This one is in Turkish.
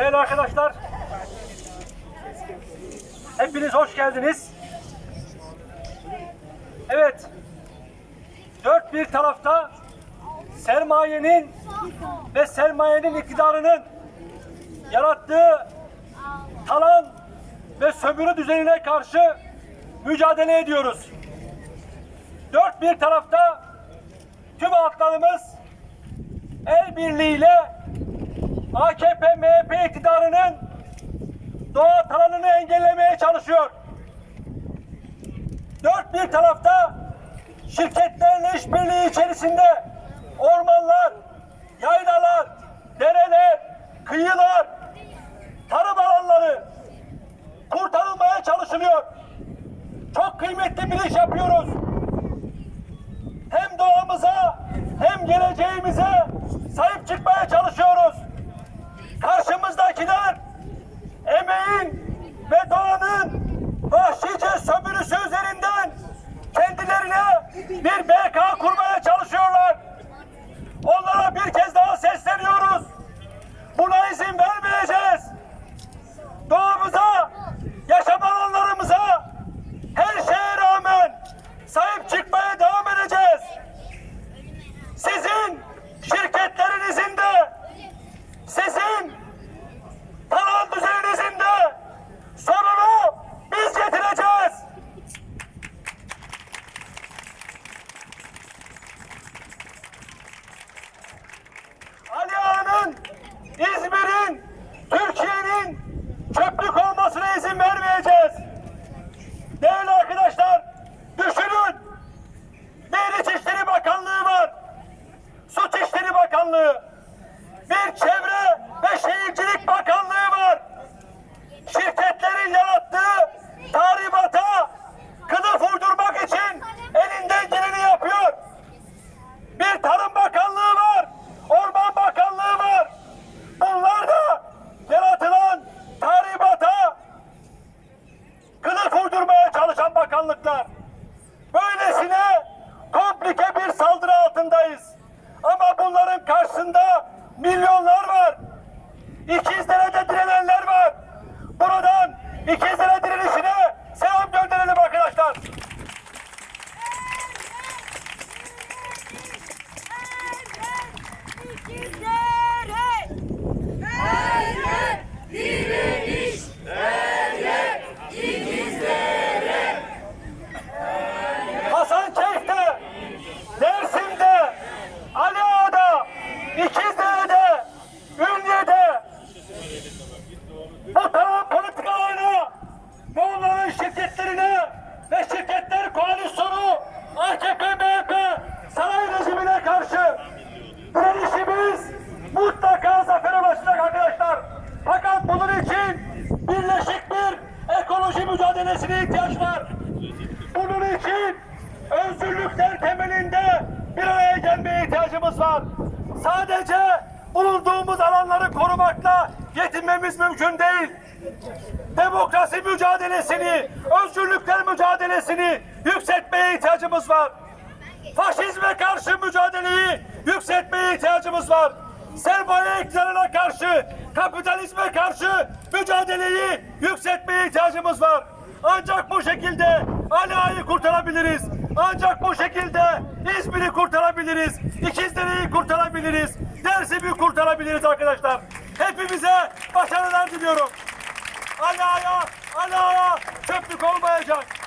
Değerli arkadaşlar, hepiniz hoş geldiniz. Evet, dört bir tarafta sermayenin ve sermayenin iktidarının yarattığı talan ve sömürü düzenine karşı mücadele ediyoruz. Dört bir tarafta tüm halklarımız el birliğiyle AKP MHP iktidarının doğa talanını engellemeye çalışıyor. Dört bir tarafta şirketlerle işbirliği içerisinde ormanlar, yaylalar, dereler, kıyılar, tarım alanları kurtarılmaya çalışılıyor. Çok kıymetli bir iş yapıyoruz. Hem doğamıza hem geleceğimize bir Buradan İkizdere direnişine selam gönderelim arkadaşlar. Hasankeyf'te, Dersim'de, Ali Ağa'da, İkizdere'de, şirketlerine ve şirketler koalisyonu AKP, MHP, saray rejimine karşı direnişimiz mutlaka zafer ulaşacak arkadaşlar. Fakat bunun için birleşik bir ekoloji mücadelesine ihtiyaç var. Bunun için özgürlükler temelinde bir araya gelmeye ihtiyacımız var. Sadece bulunduğumuz alanları korumakla yetinmemiz mümkün değil. Demokrasi mücadelesini, özgürlükler mücadelesini yükseltmeye ihtiyacımız var. Faşizme karşı mücadeleyi yükseltmeye ihtiyacımız var. Sermaye iktidarına karşı, kapitalizme karşı mücadeleyi yükseltmeye ihtiyacımız var. Ancak bu şekilde Ali Ağa'yı kurtarabiliriz. Ancak bu şekilde İzmir'i kurtarabiliriz. İkizdere'yi kurtarabiliriz. Dersim'i kurtarabiliriz arkadaşlar. Hepimize başarılar diliyorum. Ali Ağa'ya çöplük olmayacak.